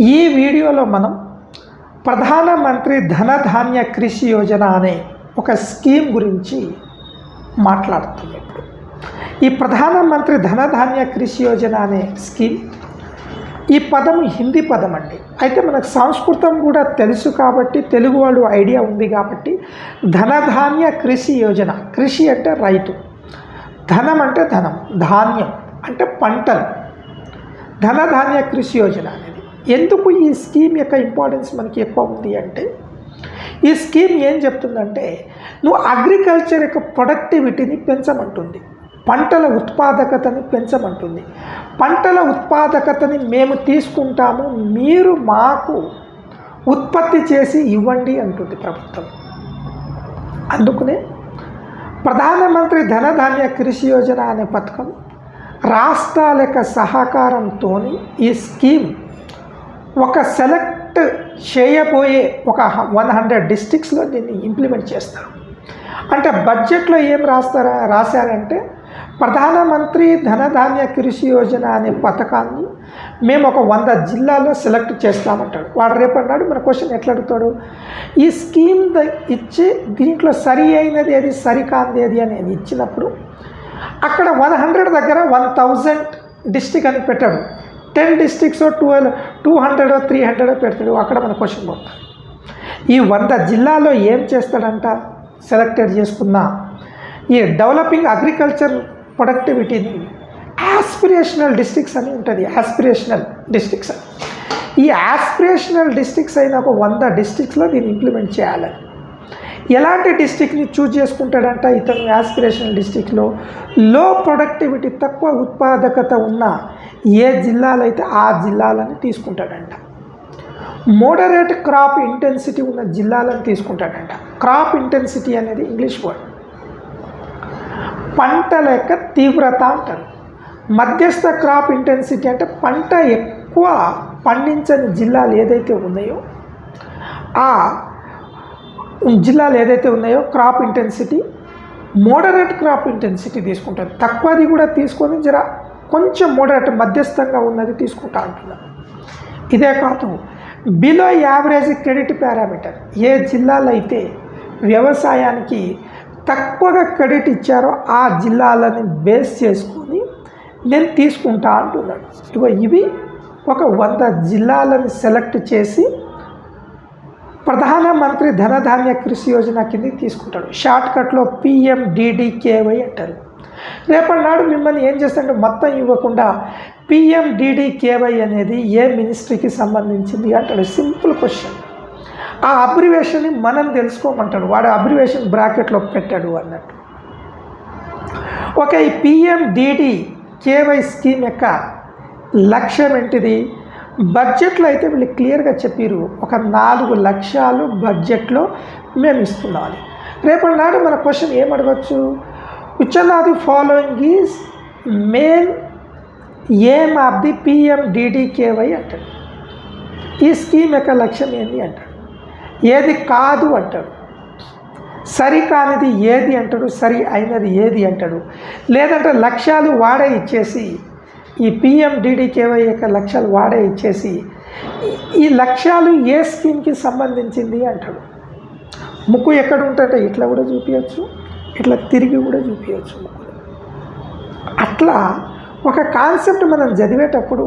ఈ వీడియోలో మనం ప్రధానమంత్రి ధనధాన్య కృషి యోజన అనే ఒక స్కీమ్ గురించి మాట్లాడుతున్నాం ఇప్పుడు ఈ ప్రధానమంత్రి ధనధాన్య కృషి యోజన అనే స్కీమ్ ఈ పదం హిందీ పదం అండి. అయితే మనకు సంస్కృతం కూడా తెలుసు కాబట్టి తెలుగు వాళ్ళు ఐడియా ఉంది కాబట్టి ధనధాన్య కృషి యోజన. కృషి అంటే రైతు. ధనం అంటే ధనం. ధాన్యం అంటే పంటలు. ధనధాన్య కృషి యోజన అనేది ఎందుకు ఈ స్కీమ్ యొక్క ఇంపార్టెన్స్ మనకి ఎక్కువ ఉంది అంటే ఈ స్కీమ్ ఏం చెప్తుందంటే నువ్వు అగ్రికల్చర్ యొక్క ప్రొడక్టివిటీని పెంచమంటుంది పంటల ఉత్పాదకతని పెంచమంటుంది. పంటల ఉత్పాదకతని మేము తీసుకుంటాము మీరు మాకు ఉత్పత్తి చేసి ఇవ్వండి అంటుంది ప్రభుత్వం. అందుకనే ప్రధానమంత్రి ధనధాన్య కృషి యోజన అనే పథకం రాష్ట్రాల యొక్క సహకారంతో ఈ స్కీమ్ ఒక సెలెక్ట్ చేయబోయే ఒక వన్ హండ్రెడ్ డిస్టిక్స్లో దీన్ని ఇంప్లిమెంట్ చేస్తారు. అంటే బడ్జెట్లో ఏం రాస్తారా? రాశారంటే ప్రధానమంత్రి ధనధాన్య కృషి యోజన అనే పథకాన్ని మేము ఒక వంద జిల్లాల్లో సెలెక్ట్ చేస్తామంటాడు. వాడు రేపన్నాడు మన క్వశ్చన్ ఎట్లా అడుగుతాడు? ఈ స్కీమ్ ఇచ్చి దీంట్లో సరి అయినది ఏది సరికాంది ఏది అనేది ఇచ్చినప్పుడు అక్కడ వన్ హండ్రెడ్ దగ్గర వన్ థౌజండ్ డిస్టిక్ అని పెట్టాడు. Ten districts twelve two hundred three hundred పెడతాడు. అక్కడ మన క్వశ్చన్ పోతాడు ఈ వంద జిల్లాలో ఏం చేస్తాడంట? సెలెక్టెడ్ చేసుకున్న ఈ డెవలపింగ్ అగ్రికల్చర్ ప్రొడక్టివిటీని ఆస్పిరేషనల్ డిస్ట్రిక్ట్స్ అని ఉంటుంది. Aspirational districts. ఈ ఆస్పిరేషనల్ డిస్ట్రిక్ట్స్ అయిన ఒక వంద డిస్ట్రిక్ట్స్లో దీన్ని ఇంప్లిమెంట్ చేయాలి. ఎలాంటి డిస్టిక్ని చూజ్ చేసుకుంటాడంట? ఇతను ఆస్పిరేషనల్ డిస్టిక్లో లో ప్రొడక్టివిటీ తక్కువ ఉత్పాదకత ఉన్న ఏ జిల్లాలు అయితే ఆ జిల్లాలని తీసుకుంటాడంట. మోడరేట్ క్రాప్ ఇంటెన్సిటీ ఉన్న జిల్లాలను తీసుకుంటాడంట. క్రాప్ ఇంటెన్సిటీ అనేది ఇంగ్లీష్ వర్డ్. పంటల యొక్క తీవ్రత అంటారు. మధ్యస్థ క్రాప్ ఇంటెన్సిటీ అంటే పంట ఎక్కువ పండించని జిల్లాలు ఏదైతే ఉన్నాయో ఆ జిల్లాలు ఏదైతే ఉన్నాయో crop intensity moderate crop intensity తీసుకుంటారు. తక్కువది కూడా తీసుకొని జర కొంచెం మోడరేట్ మధ్యస్థంగా ఉన్నది తీసుకుంటా అంటున్నారు ఇదే కాదు బిలో యావరేజ్ క్రెడిట్ పారామీటర్ ఏ జిల్లాలో అయితే వ్యవసాయానికి తక్కువగా క్రెడిట్ ఇచ్చారో ఆ జిల్లాలని బేస్ చేసుకొని నేను తీసుకుంటా అంటున్నాను ఇగో ఇవి ఒక వంద జిల్లాలను సెలెక్ట్ చేసి ప్రధానమంత్రి ధనధాన్య కృషి యోజన కింద తీసుకుంటాడు షార్ట్కట్లో పిఎండిడికేవై అంటారు. రేపటి నాడు మిమ్మల్ని ఏం చేస్తాడంటే మొత్తం ఇవ్వకుండా పిఎండిడికేవై అనేది ఏ మినిస్ట్రీకి సంబంధించింది అంటాడు. సింపుల్ క్వశ్చన్ ఆ అబ్రివేషన్ని మనం తెలుసుకోమంటాడు. వాడు అబ్రివేషన్ బ్రాకెట్లో పెట్టాడు అన్నట్టు. ఒక ఈ పిఎండిడి కేవై స్కీమ్ యొక్క లక్ష్యం ఏంటిది? బడ్జెట్లో అయితే వీళ్ళు క్లియర్గా చెప్పారు. ఒక నాలుగు లక్ష్యాలు బడ్జెట్లో మేము ఇస్తున్నామని రేపటి నాడు మన క్వశ్చన్ ఏం అడగచ్చు? Which are the following is main aim of the PMDDKY అంటాడు ఈ స్కీమ్ యొక్క లక్ష్యం ఏంటి అంటాడు ఏది కాదు అంటాడు సరి కానిది ఏది అంటాడు సరి అయినది ఏది అంటాడు లేదంటే లక్ష్యాలు వాడే ఇచ్చేసి ఈ పిఎండిడికేవై యొక్క లక్ష్యాలు వాడే ఇచ్చేసి ఈ- ఈ లక్ష్యాలు ఏ స్కీమ్కి సంబంధించింది అంటాడు ముక్కు ఎక్కడ ఉంటుంటే ఇట్లా కూడా చూపించచ్చు ఇట్లా తిరిగి కూడా చూపించవచ్చు ముక్కులు అట్లా ఒక కాన్సెప్ట్ మనం చదివేటప్పుడు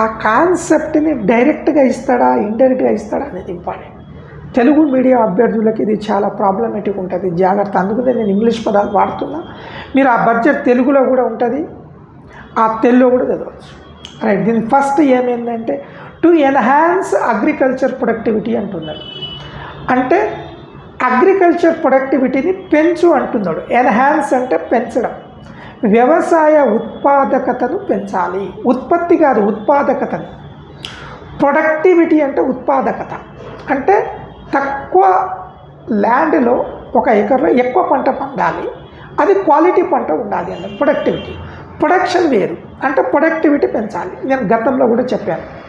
ఆ కాన్సెప్ట్ని డైరెక్ట్గా ఇస్తాడా ఇండైరెక్ట్గా ఇస్తాడా అనేది ఇంపార్టెంట్. తెలుగు మీడియా అభ్యర్థులకి ఇది చాలా ప్రాబ్లమేటిక్ ఉంటుంది. జాగ్రత్త అందుకనే నేను ఇంగ్లీష్ పదాలు వాడుతున్నా. మీరు ఆ బడ్జెట్ తెలుగులో కూడా ఉంటుంది ఆ తెలుగులో కూడా చదవచ్చు. రైట్ దీని ఫస్ట్ ఏమైందంటే టు ఎన్హాన్స్ అగ్రికల్చర్ ప్రొడక్టివిటీ అంటున్నారు. అంటే అగ్రికల్చర్ ప్రొడక్టివిటీని పెంచు అంటున్నాడు. ఎన్హాన్స్ అంటే పెంచడం. వ్యవసాయ ఉత్పాదకతను పెంచాలి. ఉత్పత్తి కాదు ఉత్పాదకతను. ప్రొడక్టివిటీ అంటే ఉత్పాదకత. అంటే తక్కువ ల్యాండ్లో ఒక ఎకర్లో ఎక్కువ పంట పండాలి. అది క్వాలిటీ పంట ఉండాలి అన్న ప్రొడక్టివిటీ. ప్రొడక్షన్ వేరు. అంటే ప్రొడక్టివిటీ పెంచాలి. నేను గతంలో కూడా చెప్పాను.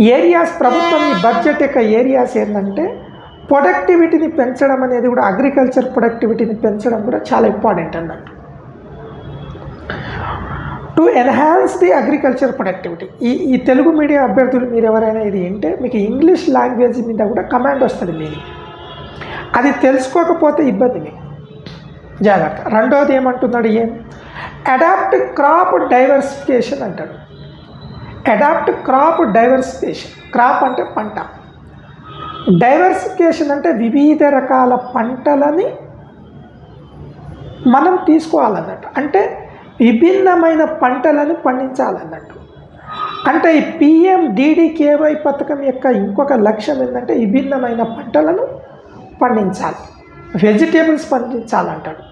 ఏరియాస్ ప్రభుత్వం ఈ బడ్జెట్ యొక్క ఏరియాస్ ఏంటంటే ప్రొడక్టివిటీని పెంచడం అనేది కూడా అగ్రికల్చర్ ప్రొడక్టివిటీని పెంచడం కూడా చాలా ఇంపార్టెంట్ అన్నట్టు to enhance the agriculture productivity ఈ ఈ తెలుగు మీడియం అభ్యర్థులు మీరు ఎవరైనా ఇది వింటే మీకు ఇంగ్లీష్ లాంగ్వేజ్ మీద కూడా కమాండ్ వస్తుంది మీది. అది తెలుసుకోకపోతే ఇబ్బంది మీకు. జాగ్రత్త. రెండోది ఏమంటున్నాడు ఏం అడాప్ట్ క్రాప్ డైవర్సిఫికేషన్ అంటాడు. అడాప్ట్ క్రాప్ డైవర్సిఫికేషన్ క్రాప్ అంటే పంట. డైవర్సిఫికేషన్ అంటే వివిధ రకాల పంటలని మనం తీసుకోవాలన్నట్టు. అంటే విభిన్నమైన పంటలను పండించాలన్నట్టు. అంటే ఈ పిఎండిడికేవై పథకం యొక్క ఇంకొక లక్ష్యం ఏంటంటే విభిన్నమైన పంటలను పండించాలి. వెజిటేబుల్స్ పండించాలంటాడు.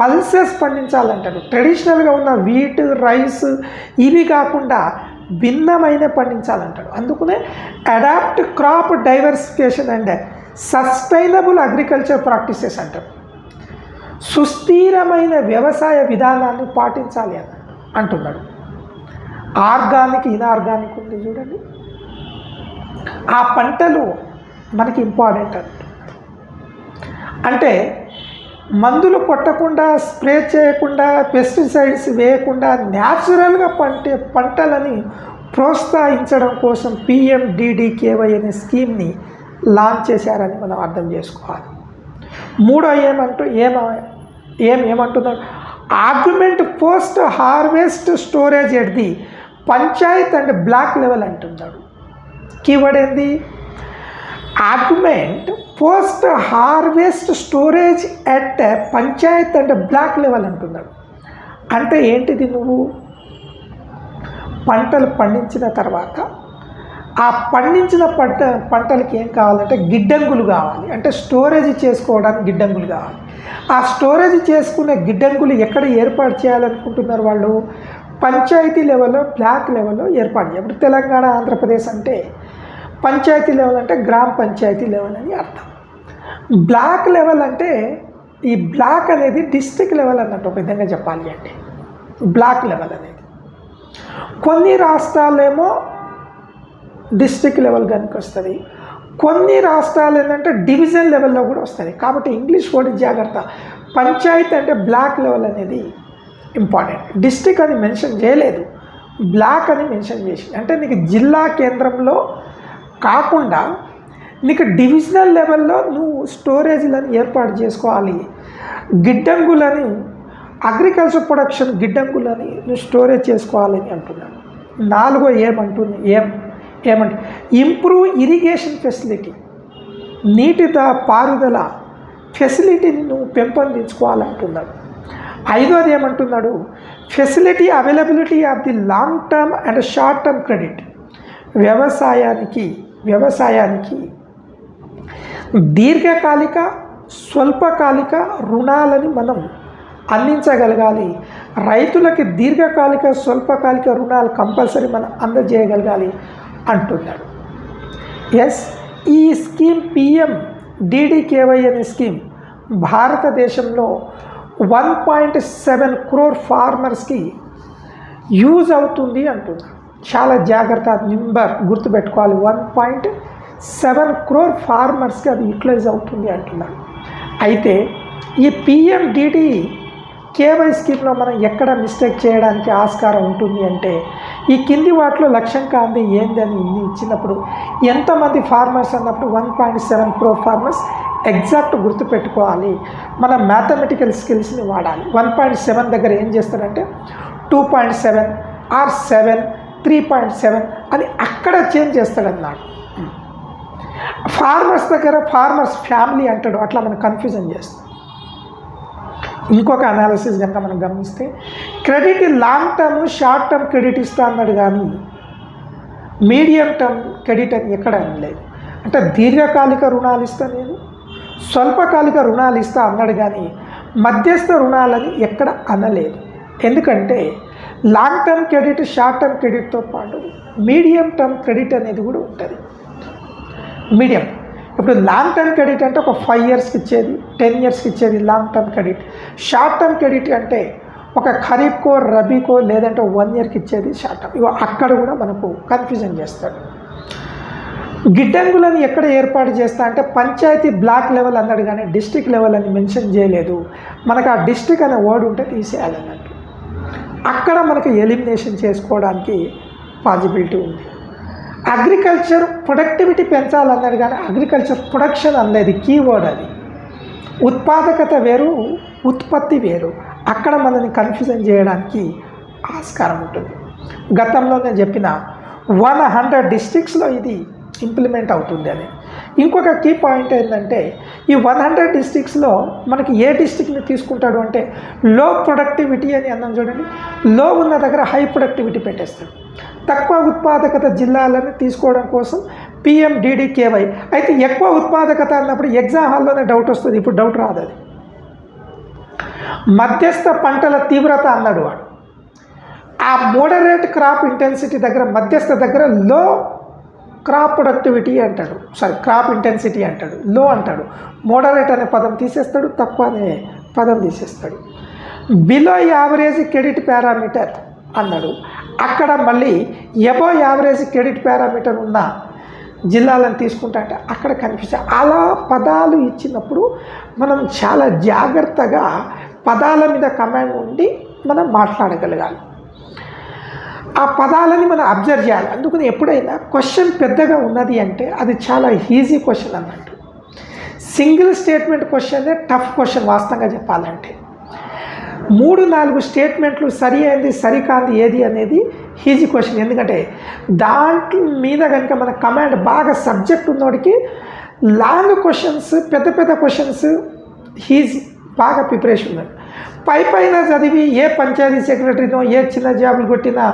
పల్సెస్ పండించాలంటాడు. ట్రెడిషనల్గా ఉన్న వీట్ రైస్ ఇవి కాకుండా భిన్నమైన పండించాలంటాడు. అందుకనే adapt crop diversification and sustainable agriculture practices అంటారు సుస్థిరమైన వ్యవసాయ విధానాన్ని పాటించాలి అని అంటున్నాడు. ఆర్గానిక్ ఇనార్గానిక్ ఉంది చూడండి. ఆ పంటలు మనకి ఇంపార్టెంట్ అంటే మందులు కొట్టకుండా స్ప్రే చేయకుండా పెస్టిసైడ్స్ వేయకుండా న్యాచురల్గా పంటే పంటలని ప్రోత్సహించడం కోసం పిఎండిడికేవై అనే స్కీమ్ని లాంచ్ చేశారని మనం అర్థం చేసుకోవాలి. మూడో ఏమంటూ ఏమ ఏం ఏమంటున్నాడు argument post harvest storage ఎడ్ది panchayat and block level అంటున్నాడు. కీవర్డ్ ఏంది? Augment post harvest storage at panchayat and block level అంటున్నాడు. అంటే ఏంటిది నువ్వు? పంటలు పండించిన తర్వాత ఆ పండించిన పంట పంటలకి ఏం కావాలంటే గిడ్డంగులు కావాలి. అంటే స్టోరేజ్ చేసుకోవడానికి గిడ్డంగులు కావాలి. ఆ స్టోరేజ్ చేసుకునే గిడ్డంగులు ఎక్కడ ఏర్పాటు చేయాలనుకుంటున్నారు వాళ్ళు? పంచాయతీ లెవెల్లో బ్లాక్ లెవెల్లో ఏర్పాటు చేయాలి. ఇప్పుడు తెలంగాణ ఆంధ్రప్రదేశ్ అంటే పంచాయతీ లెవెల్ అంటే గ్రామ పంచాయతీ లెవెల్ అని అర్థం. బ్లాక్ లెవెల్ అంటే ఈ బ్లాక్ అనేది డిస్ట్రిక్ట్ లెవెల్ అన్నట్టు ఒక విధంగా చెప్పాలి అంటే. బ్లాక్ లెవెల్ అనేది. కొన్ని రాష్ట్రాలేమో డిస్ట్రిక్ట్ లెవెల్ కనుక వస్తుంది. కొన్ని రాష్ట్రాలు ఏంటంటే డివిజన్ లెవెల్లో కూడా వస్తుంది. కాబట్టి ఇంగ్లీష్ వర్డ్ జాగ్రత్త. పంచాయతీ అంటే బ్లాక్ లెవెల్ అనేది ఇంపార్టెంట్. డిస్ట్రిక్ట్ అని మెన్షన్ చేయలేదు. బ్లాక్ అని మెన్షన్ చేసి అంటే నీకు జిల్లా కేంద్రంలో కాకుండా నీకు డివిజనల్ లెవెల్లో నువ్వు స్టోరేజ్లను ఏర్పాటు చేసుకోవాలి. గిడ్డంగులని అగ్రికల్చర్ ప్రొడక్షన్ గిడ్డంగులని నువ్వు స్టోరేజ్ చేసుకోవాలని అంటున్నాను నాలుగో ఏమంటుంది ఏం? ఏమంటే ఇంప్రూవ్ ఇరిగేషన్ ఫెసిలిటీ నీటి పారుదల ఫెసిలిటీని నువ్వు పెంపొందించుకోవాలంటున్నాడు ఐదోది ఏమంటున్నాడు facility availability of the long term and short term credit వ్యవసాయానికి వ్యవసాయానికి దీర్ఘకాలిక స్వల్పకాలిక రుణాలని మనం అందించగలగాలి. రైతులకి దీర్ఘకాలిక స్వల్పకాలిక రుణాలు కంపల్సరీ మనం అందజేయగలగాలి అంటున్నాడు. ఎస్ ఈ స్కీమ్ పిఎం డీడీకేవై అనే స్కీమ్ భారతదేశంలో వన్ పాయింట్ సెవెన్ క్రోర్ ఫార్మర్స్కి యూజ్ అవుతుంది అంటున్నాడు. చాలా జాగ్రత్త నెంబర్ గుర్తుపెట్టుకోవాలి. వన్ పాయింట్ సెవెన్ క్రోర్ ఫార్మర్స్కి అది యూటిలైజ్ అవుతుంది అంటున్నారు. అయితే ఈ పిఎండిడి కేవై స్కీమ్లో మనం ఎక్కడ మిస్టేక్ చేయడానికి ఆస్కారం ఉంటుంది అంటే ఈ కింది వాటిలో లక్ష్యం కాంది ఏంది అని ఇన్ని ఇచ్చినప్పుడు ఎంతమంది ఫార్మర్స్ అన్నప్పుడు one point seven crore farmers exact గుర్తుపెట్టుకోవాలి. మన మ్యాథమెటికల్ స్కిల్స్ని వాడాలి. వన్ పాయింట్ సెవెన్ దగ్గర ఏం చేస్తారంటే two point seven or seven three point seven అని అక్కడ చేంజ్ చేస్తాడన్నాడు ఫార్మర్స్ దగ్గర ఫార్మర్స్ ఫ్యామిలీ అంటాడు అట్లా మనం కన్ఫ్యూజన్ చేస్తాం. ఇంకొక అనాలిసిస్ కనుక మనం గమనిస్తే credit long term short term credit ఇస్తా అన్నాడు కానీ మీడియం టర్మ్ క్రెడిట్ అని ఎక్కడ అనలేదు. అంటే దీర్ఘకాలిక రుణాలు ఇస్తా నేను స్వల్పకాలిక రుణాలు ఇస్తా అన్నాడు కానీ మధ్యస్థ రుణాలని ఎక్కడ అనలేదు. ఎందుకంటే long term credit short term క్రెడిట్తో పాటు మీడియం టర్మ్ క్రెడిట్ అనేది కూడా ఉంటుంది. మీడియం ఇప్పుడు లాంగ్ టర్మ్ క్రెడిట్ అంటే ఒక ఫైవ్ ఇయర్స్కి ఇచ్చేది టెన్ ఇయర్స్కి ఇచ్చేది long term credit short term credit అంటే ఒక ఖరీఫ్కో రబీకో లేదంటే వన్ ఇయర్కి ఇచ్చేది షార్ట్ టర్మ్ ఇవో అక్కడ కూడా మనకు కన్ఫ్యూజన్ చేస్తాడు గిడ్డంగులను ఎక్కడ ఏర్పాటు చేస్తా అంటే పంచాయతీ బ్లాక్ లెవెల్ అన్నాడు కానీ డిస్టిక్ లెవెల్ అని మెన్షన్ చేయలేదు. మనకు ఆ డిస్టిక్ అనే వర్డ్ ఉంటే తీసేయాలన్నట్టు అక్కడ మనకి ఎలిమినేషన్ చేసుకోవడానికి పాసిబిలిటీ ఉంది. అగ్రికల్చర్ ప్రొడక్టివిటీ పెంచాలన్నది కానీ అగ్రికల్చర్ ప్రొడక్షన్ అనేది కీవర్డ్ అది. ఉత్పాదకత వేరు ఉత్పత్తి వేరు. అక్కడ మనల్ని కన్ఫ్యూజన్ చేయడానికి ఆస్కారం ఉంటుంది. గతంలో నేను చెప్పిన వన్ హండ్రెడ్ డిస్ట్రిక్ట్స్లో ఇది ఇంప్లిమెంట్ అవుతుంది అని. ఇంకొక కీ పాయింట్ ఏంటంటే ఈ వన్ హండ్రెడ్ డిస్ట్రిక్ట్స్లో మనకి ఏ డిస్ట్రిక్ట్ని తీసుకుంటాడు అంటే లో ప్రొడక్టివిటీ అని అన్నాం చూడండి. లో ఉన్న దగ్గర హై ప్రొడక్టివిటీ పెట్టేస్తాడు. తక్కువ ఉత్పాదకత జిల్లాలను తీసుకోవడం కోసం పిఎండిడికేవై అయితే ఎక్కువ ఉత్పాదకత అన్నప్పుడు ఎగ్జామ్ హాల్లోనే డౌట్ వస్తుంది. ఇప్పుడు డౌట్ రాదు అది. మధ్యస్థ పంటల తీవ్రత అన్నాడు వాడు. ఆ మోడరేట్ క్రాప్ ఇంటెన్సిటీ దగ్గర మధ్యస్థ దగ్గర లో క్రాప్ ప్రొడక్టివిటీ అంటాడు. సారీ క్రాప్ ఇంటెన్సిటీ అంటాడు. లో అంటాడు. మోడరేట్ అనే పదం తీసేస్తాడు తక్కువ అనే పదం తీసేస్తాడు. బిలో యావరేజ్ క్రెడిట్ పారామీటర్ అన్నాడు. అక్కడ మళ్ళీ ఎబో యావరేజ్ క్రెడిట్ పారామీటర్ ఉన్న జిల్లాలను తీసుకుంటా అంటే అక్కడ కనిపిస్తాయి అలా పదాలు ఇచ్చినప్పుడు మనం చాలా జాగ్రత్తగా పదాల మీద కమాండ్ ఉండి మనం మాట్లాడగలగాలి. ఆ పదాలని మనం అబ్జర్వ్ చేయాలి. అందుకని ఎప్పుడైనా క్వశ్చన్ పెద్దగా ఉన్నది అంటే అది చాలా ఈజీ క్వశ్చన్ అన్నట్టు సింగిల్ స్టేట్మెంట్ క్వశ్చనే టఫ్ క్వశ్చన్ వాస్తవంగా చెప్పాలంటే. మూడు నాలుగు స్టేట్మెంట్లు సరి అయింది సరికాంది ఏది అనేది ఈజీ క్వశ్చన్. ఎందుకంటే దాంట్లో మీద కనుక మన కమాండ్ బాగా సబ్జెక్ట్ ఉన్నోడికి లాంగ్ క్వశ్చన్స్ పెద్ద పెద్ద క్వశ్చన్స్ ఈజీ బాగా ప్రిపరేషన్ ఉన్నది. పై పైన చదివి ఏ పంచాయతీ సెక్రటరీనో ఏ చిన్న జాబులు కొట్టినా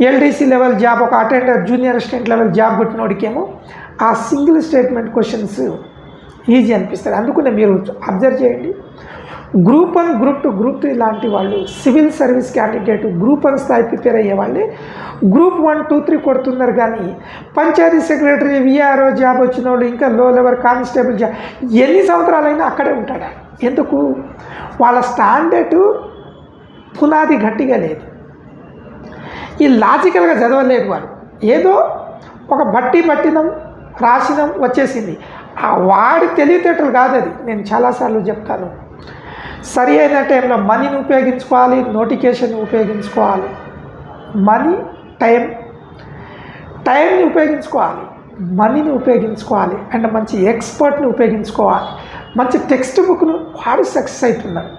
ఎల్డీసీ లెవెల్ జాబ్ ఒక attender junior assistant level job కొట్టినోడికేమో ఆ సింగిల్ స్టేట్మెంట్ క్వశ్చన్స్ ఈజీ అనిపిస్తుంది అందుకనే మీరు అబ్జర్వ్ చేయండి. Group one group two group three లాంటి వాళ్ళు civil service candidate group one స్థాయి ప్రిపేర్ అయ్యే వాళ్ళే గ్రూప్ వన్ టూ త్రీ కొడుతున్నారు కానీ పంచాయతీ సెక్రటరీ విఆర్ఓ జాబ్ వచ్చిన వాళ్ళు ఇంకా లో లెవెల్ కానిస్టేబుల్ జాబ్ ఎన్ని సంవత్సరాలైనా అక్కడే ఉంటాడా? ఎందుకు? వాళ్ళ స్టాండర్డ్ పునాది గట్టిగా లేదు. ఈ లాజికల్గా చదవలేదు వారు ఏదో ఒక బట్టి పట్టినం రాసినం వచ్చేసింది. ఆ వాడి తెలివితేటలు కాదు అది. నేను చాలాసార్లు చెప్తాను. సరి అయిన టైంలో మనీని ఉపయోగించుకోవాలి నోటిఫికేషన్ ఉపయోగించుకోవాలి. మనీ టైం టైంని ఉపయోగించుకోవాలి. మనీని ఉపయోగించుకోవాలి. అండ్ మంచి ఎక్స్పర్ట్ని ఉపయోగించుకోవాలి. మంచి టెక్స్ట్ బుక్ను వాడు సక్సెస్ అవుతున్నారు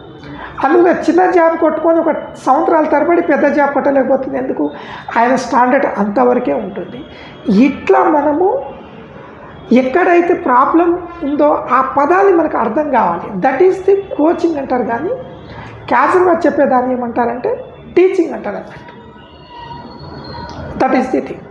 అందులో చిన్న జాబ్ కొట్టుకొని ఒక సంవత్సరాల తరబడి పెద్ద జాబ్ కొట్టలేకపోతుంది. ఎందుకు? ఆయన స్టాండర్డ్ అంతవరకే ఉంటుంది. ఇట్లా మనము ఎక్కడైతే ప్రాబ్లం ఉందో ఆ పదాలు మనకు అర్థం కావాలి. దట్ ఈస్ ది కోచింగ్ అంటారు కానీ క్యాజువల్గా చెప్పేదాన్ని ఏమంటారంటే టీచింగ్ అంటారు అన్నట్టు. That is the thing